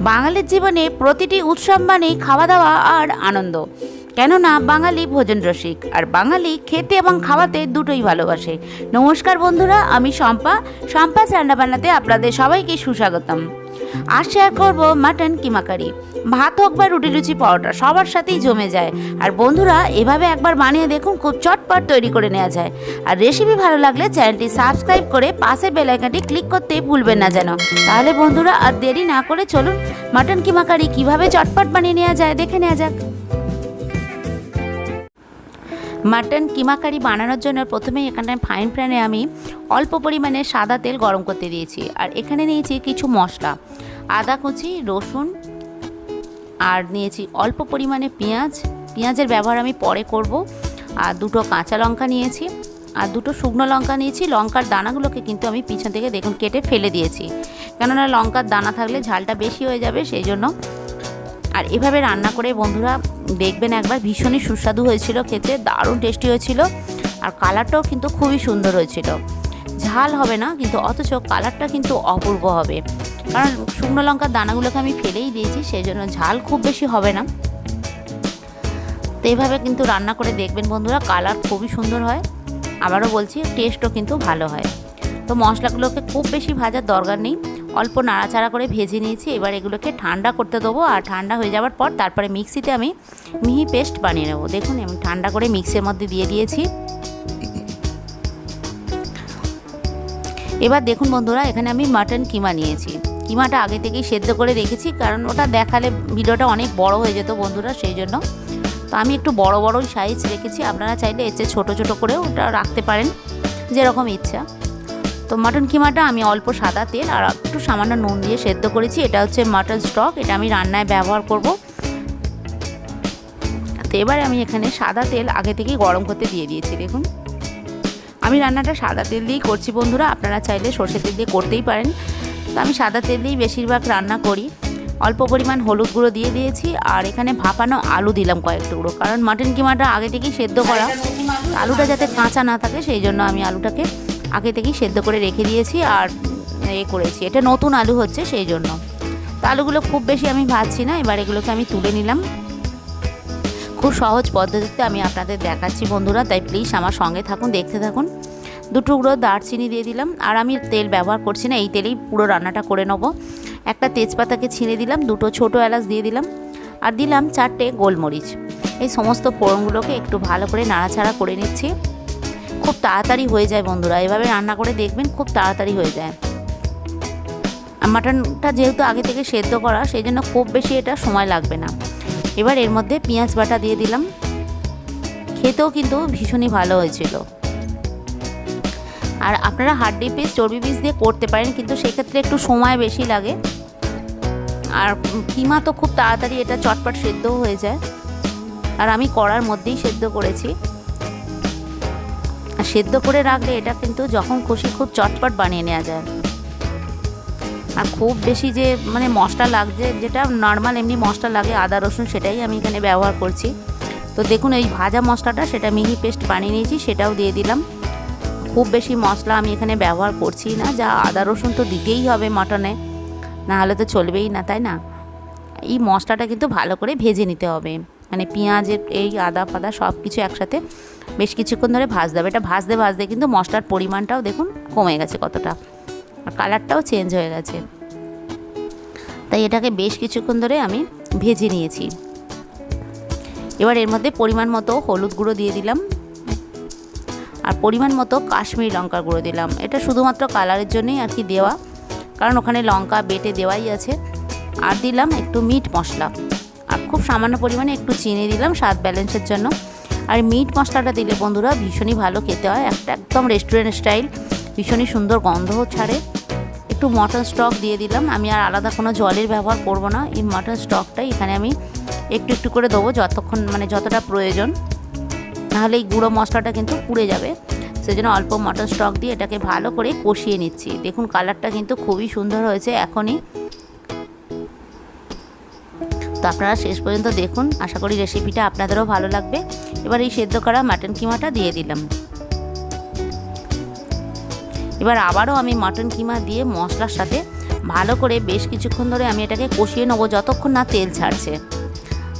বাঙালির জীবনে প্রতিটি উৎসব মানেই খাওয়া দাওয়া আর আনন্দ। কেননা বাঙালি ভোজন রসিক আর বাঙালি খেতে এবং খাওয়াতে দুটোই ভালোবাসে। নমস্কার বন্ধুরা, আমি শম্পা। শম্পা রান্নাবান্নাতে আপনাদের সবাইকে সুস্বাগতম। আর শেয়ার করব মাটন কিমাকারি ভাত হোক বা রুটি লুচি পরোটা, সবার সাথেই জমে যায়। আর বন্ধুরা, এভাবে একবার বানিয়ে দেখুন, খুব চটপট তৈরি করে নেওয়া যায়। আর রেসিপি ভালো লাগলে চ্যানেলটি সাবস্ক্রাইব করে পাশে বেলাইকানটি ক্লিক করতে ভুলবেন না যেন। তাহলে বন্ধুরা, আর দেরি না করে চলুন মাটন কিমাকারি কীভাবে চটপট বানিয়ে নেওয়া যায়, দেখে নেওয়া যাক। মাটন কিমাকারি বানানোর জন্য প্রথমেই এখানে ফাইন প্যানে আমি অল্প পরিমাণে সাদা তেল গরম করতে দিয়েছি। আর এখানে নিয়েছি কিছু মশলা। আদা কুচি, রসুন, আর নিয়েছি অল্প পরিমাণে পেঁয়াজ। পেঁয়াজের ব্যবহার আমি পরে করব। আর দুটো কাঁচা লঙ্কা নিয়েছি। আর দুটো শুকনো লঙ্কা নিয়েছি। লঙ্কার দানাগুলোকে কিন্তু আমি পিছন থেকে দেখুন কেটে ফেলে দিয়েছি। কেননা লঙ্কার দানা থাকলে ঝালটা বেশি হয়ে যাবে, সেই জন্য। আর এভাবে রান্না করে বন্ধুরা দেখবেন একবার, ভীষণই সুস্বাদু হয়েছিল খেতে, দারুণ টেস্টি হয়েছিল আর কালারটাও কিন্তু খুবই সুন্দর হয়েছিল। ঝাল হবে না, কিন্তু অথচ কালারটা কিন্তু অপূর্ব হবে। কারণ শুকনো লঙ্কার দানাগুলোকে আমি ফেলেই দিয়েছি সেই জন্য ঝাল খুব বেশি হবে না। তো এইভাবে কিন্তু রান্না করে দেখবেন বন্ধুরা কালার খুবই সুন্দর হয়। আবারও বলছি টেস্টও কিন্তু ভালো হয়। তো মশলাগুলোকে খুব বেশি ভাজার দরকার নেই। অল্প নাড়াচাড়া করে ভেজে নিয়েছি। এবার এগুলোকে ঠান্ডা করতে দেবো আর ঠান্ডা হয়ে যাওয়ার পর তারপরে মিক্সিতে আমি মিহি পেস্ট বানিয়ে নেব। দেখুন, আমি ঠান্ডা করে মিক্সির মধ্যে দিয়ে দিয়েছি। এবার দেখুন বন্ধুরা, এখানে আমি মাটন কিমা নিয়েছি। কিমাটা আগে থেকেই সেদ্ধ করে রেখেছি, কারণ ওটা দেখালে ভিডিওটা অনেক বড় হয়ে যেত বন্ধুরা, সেই জন্য। তো আমি একটু বড় বড়ই সাইজ রেখেছি। আপনারা চাইলে এর চেয়ে ছোটো ছোটো করেও ওটা রাখতে পারেন, যেরকম ইচ্ছা। তো মাটন কিমাটা আমি অল্প সাদা তেল আর একটু সামান্য নুন দিয়ে সেদ্ধ করেছি। এটা হচ্ছে মাটন স্টক এটা আমি রান্নায় ব্যবহার করব। তো এবারে আমি এখানে সাদা তেল আগে থেকেই গরম করতে দিয়ে দিয়েছি দেখুন। আমি রান্নাটা সাদা তেল দিয়েই করছি বন্ধুরা আপনারা চাইলে সর্ষের তেল দিয়ে করতেই পারেন। তো আমি সাদা তেল দিয়েই বেশিরভাগ রান্না করি। অল্প পরিমাণ হলুদ গুঁড়ো দিয়ে দিয়েছি আর এখানে ভাপানো আলু দিলাম কয়েক টুকরো। কারণ মাটন কিমাটা আগে থেকেই সেদ্ধ করা। আলুটা যাতে কাঁচা না থাকে সেই জন্য আমি আলুটাকে আগে থেকেই সেদ্ধ করে রেখে দিয়েছি আর এ করেছি। এটা নতুন আলু হচ্ছে সেই জন্য। তো আলুগুলো খুব বেশি আমি ভাজছি না, এবার এগুলোকে আমি তুলে নিলাম। খুব সহজ পদ্ধতিতে আমি আপনাদের দেখাচ্ছি বন্ধুরা, তাই প্লিজ আমার সঙ্গে থাকুন, দেখতে থাকুন। দু টুকরো দারচিনি দিয়ে দিলাম, আর আমি তেল ব্যবহার করছি না, এই তেলেই পুরো রান্নাটা করে নেব। একটা তেজপাতাকে ছিঁড়ে দিলাম, দুটো ছোটো এলাচ দিয়ে দিলাম, আর দিলাম চারটে গোলমরিচ। এই সমস্ত ফোড়নগুলোকে একটু ভালো করে নাড়াচাড়া করে নিচ্ছি। খুব তাড়াতাড়ি হয়ে যায় বন্ধুরা। এভাবে রান্না করে দেখবেন খুব তাড়াতাড়ি হয়ে যায়। মাটনটা যেহেতু আগে থেকে সেদ্ধ করা, সেই জন্য খুব বেশি এটা সময় লাগবে না। এবার এর মধ্যে পেঁয়াজ বাটা দিয়ে দিলাম। খেতেও কিন্তু ভীষণই ভালো হয়েছিল। আর আপনারা হাড্ডি পিস চর্বি পিস দিয়ে করতে পারেন, কিন্তু সেক্ষেত্রে একটু সময় বেশি লাগে। আর কিমা তো খুব তাড়াতাড়ি এটা চটপট সেদ্ধও হয়ে যায়। আর আমি কড়ার মধ্যেই সেদ্ধ করেছি। সেদ্ধ করে রাখলে এটা কিন্তু যখন খুশি খুব চটপট বানিয়ে নেওয়া যায়। আর খুব বেশি যে মানে মশলা লাগছে, যেটা নর্মাল এমনি মশলা লাগে, আদা, রসুন সেটাই আমি এখানে ব্যবহার করছি। তো দেখুন, এই ভাজা মশলাটা সেটা মিহি পেস্ট বানিয়ে নিয়েছি, সেটাও দিয়ে দিলাম। খুব বেশি মশলা আমি এখানে ব্যবহার করছি না, যা আদা, রসুন তো দিতেই হবে মাটনে না হলে তো চলবেই না, তাই না? এই মশলাটা কিন্তু ভালো করে ভেজে নিতে হবে। মানে পেঁয়াজের এই আদা, ফাদা সব কিছু একসাথে বেশ কিছুক্ষণ ধরে ভাজতে হবে। এটা ভাজতে ভাজতে কিন্তু মশলার পরিমাণটাও দেখুন কমে গেছে কতটা। আর কালারটাও চেঞ্জ হয়ে গেছে। তাই এটাকে বেশ কিছুক্ষণ ধরে আমি ভেজে নিয়েছি। এবার এর মধ্যে পরিমাণ মতো হলুদ গুঁড়ো দিয়ে দিলাম। আর পরিমাণ মতো কাশ্মীরি লঙ্কার গুঁড়ো দিলাম। এটা শুধুমাত্র কালারের জন্যই আর কি দেওয়া। কারণ ওখানে লঙ্কা বেটে দেওয়াই আছে। আর দিলাম একটু মিট মশলা। খুব সামান্য পরিমাণে একটু চিনি দিলাম স্বাদ ব্যালেন্সের জন্য। আর মিট মশলাটা দিলে বন্ধুরা ভীষণই ভালো খেতে হয়। একটা একদম রেস্টুরেন্ট স্টাইল ভীষণই সুন্দর গন্ধও ছাড়ে। একটু মটন স্টক দিয়ে দিলাম। আমি আর আলাদা কোনো জলের ব্যবহার করব না। এই মটন স্টকটাই এখানে আমি একটু একটু করে দেবো যতক্ষণ মানে যতটা প্রয়োজন। নাহলে এই গুঁড়ো মশলাটা কিন্তু পুড়ে যাবে। সেই জন্য অল্প মটন স্টক দিয়ে এটাকে ভালো করে কষিয়ে নিচ্ছি। দেখুন কালারটা কিন্তু খুবই সুন্দর হয়েছে এখনই। আপনারা শেষ পর্যন্ত দেখুন। আশা করি রেসিপিটা আপনাদেরও ভালো লাগবে। এবার এই সেদ্ধ করা মাটন কিমাটা দিয়ে দিলাম। এবার আবারও আমি মাটন কিমা দিয়ে মশলার সাথে ভালো করে বেশ কিছুক্ষণ ধরে আমি এটাকে কষিয়ে নেব যতক্ষণ না তেল ছাড়ছে।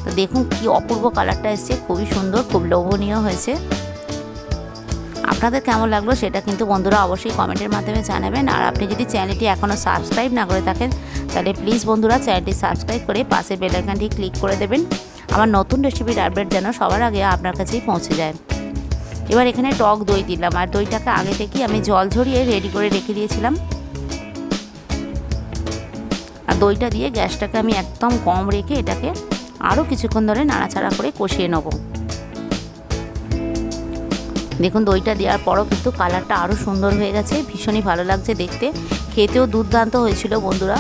তো দেখুন কি অপূর্ব কালারটা এসছে, খুবই সুন্দর, খুব লোভনীয় হয়েছে। আপনাদের কেমন লাগল সেটা কিন্তু বন্ধুরা অবশ্যই কমেন্টের মাধ্যমে জানাবেন। আর আপনি যদি চ্যানেলটি এখনও সাবস্ক্রাইব না করে থাকেন তাহলে প্লিজ বন্ধুরা চ্যানেলটি সাবস্ক্রাইব করে পাশে বেলাইকানটি ক্লিক করে দেবেন। আমার নতুন রেসিপির আপডেট যেন সবার আগে আপনার কাছেই পৌঁছে যায়। এবার এখানে টক দই দিলাম, আর দইটাকে আগে থেকেই আমি জল ঝরিয়ে রেডি করে রেখে দিয়েছিলাম। আর দইটা দিয়ে গ্যাসটাকে আমি একদম কম রেখে এটাকে আরও কিছুক্ষণ ধরে নাড়াচাড়া করে কষিয়ে নেব। দেখুন, দইটা দেওয়ার পরও কিন্তু কালারটা আরও সুন্দর হয়ে গেছে, ভীষণই ভালো লাগছে দেখতে। খেতেও দুর্দান্ত হয়েছিল বন্ধুরা।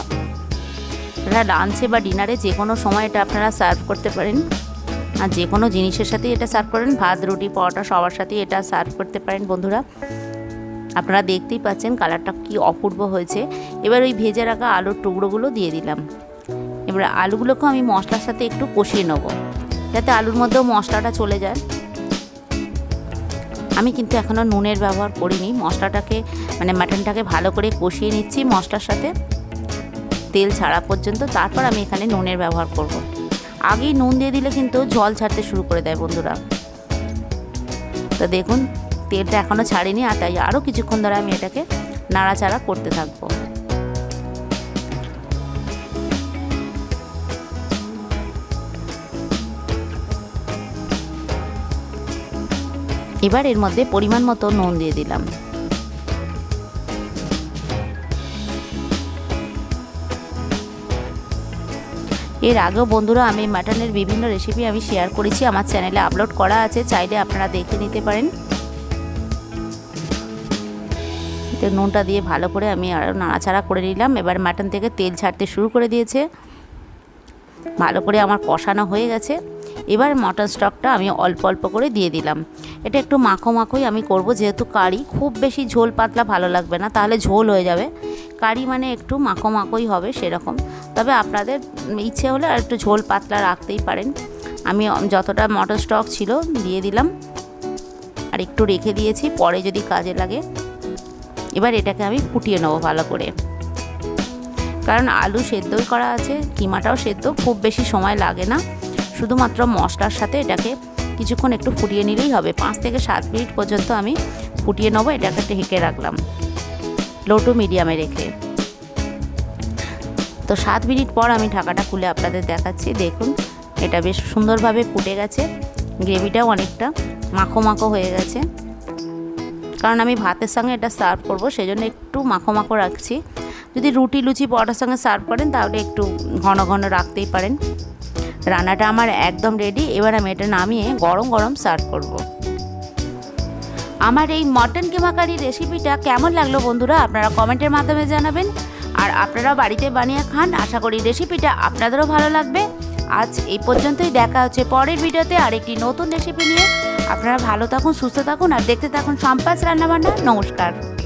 এটা লাঞ্চে বা ডিনারে যে কোনো সময় এটা আপনারা সার্ভ করতে পারেন। আর যে কোনো জিনিসের সাথেই এটা সার্ভ করেন। ভাত, রুটি, পরোটা সবার সাথেই এটা সার্ভ করতে পারেন বন্ধুরা। আপনারা দেখতেই পাচ্ছেন কালারটা কি অপূর্ব হয়েছে। এবার ওই ভেজে রাখা আলুর টুকরোগুলো দিয়ে দিলাম। এবার আলুগুলোকে আমি মশলার সাথে একটু কষিয়ে নেব। যাতে আলুর মধ্যেও মশলাটা চলে যায়। আমি কিন্তু এখনও নুনের ব্যবহার করিনি। মশলাটাকে মানে মাটনটাকে ভালো করে কষিয়ে নিচ্ছি মশলার সাথে। তেল ছাড়া পর্যন্ত তারপর আমি এখানে নুনের ব্যবহার করব। আগেই নুন দিয়ে দিলে কিন্তু জল ছাড়তে শুরু করে দেয় বন্ধুরা। তো দেখুন, তেলটা এখনও ছাড়িনি আর তাই আরও কিছুক্ষণ ধরে আমি এটাকে নাড়াচাড়া করতে থাকব। এবার এর মধ্যে পরিমাণ মতো নুন দিয়ে দিলাম। এর আগেও বন্ধুরা আমি মাটনের বিভিন্ন রেসিপি আমি শেয়ার করেছি, আমার চ্যানেলে আপলোড করা আছে, চাইলে আপনারা দেখে নিতে পারেন। তো নুনটা দিয়ে ভালো করে আমি আরও নাড়াচাড়া করে নিলাম, এবার মাটন থেকে তেল ছাড়তে শুরু করে দিয়েছে। ভালো করে আমার কষানো হয়ে গেছে। এবার মটন স্টকটা আমি অল্প অল্প করে দিয়ে দিলাম। এটা একটু মাখো মাখোই আমি করব, যেহেতু কারি খুব বেশি ঝোল পাতলা ভালো লাগবে না, তাহলে ঝোল হয়ে যাবে। কারি মানে একটু মাখো মাখোই হবে সেরকম। তবে আপনাদের ইচ্ছে হলে আর একটু ঝোল পাতলা রাখতেই পারেন। আমি যতটা মটন স্টক ছিল দিয়ে দিলাম। আর একটু রেখে দিয়েছি, পরে যদি কাজে লাগে। এবার এটাকে আমি ফুটিয়ে নেব ভালো করে। কারণ আলু সেদ্ধই করা আছে, কিমাটাও সেদ্ধ, খুব বেশি সময় লাগে না। শুধুমাত্র মশলার সাথে এটাকে কিছুক্ষণ একটু ফুটিয়ে নিলেই হবে। পাঁচ থেকে সাত মিনিট পর্যন্ত আমি ফুটিয়ে নেব, এটাকে ঢেকে রাখলাম। লো টু মিডিয়ামে রেখে। তো সাত মিনিট পর আমি ঢাকাটা খুলে আপনাদের দেখাচ্ছি। দেখুন, এটা বেশ সুন্দরভাবে ফুটে গেছে। গ্রেভিটাও অনেকটা মাখো মাখো হয়ে গেছে। কারণ আমি ভাতের সঙ্গে এটা সার্ভ করব সেই জন্য একটু মাখো মাখো রাখছি। যদি রুটি, লুচি, পরোটার সঙ্গে সার্ভ করেন, তাহলে একটু ঘন ঘন রাখতেই পারেন। রান্নাটা আমার একদম রেডি এবার আমি এটা নামিয়ে গরম গরম সার্ভ করব। আমার এই মটন কিমা কারি রেসিপিটা কেমন লাগল বন্ধুরা? আপনারা কমেন্টের মাধ্যমে জানাবেন। আর আপনারা বাড়িতে বানিয়ে খান, আশা করি রেসিপিটা আপনাদেরও ভালো লাগবে। আজ এই পর্যন্তই, দেখা হচ্ছে পরের ভিডিওতে আরেকটি নতুন রেসিপি নিয়ে। আপনারা ভালো থাকুন, সুস্থ থাকুন, আর দেখতে থাকুন সম্পাস রান্নাবান্না। নমস্কার।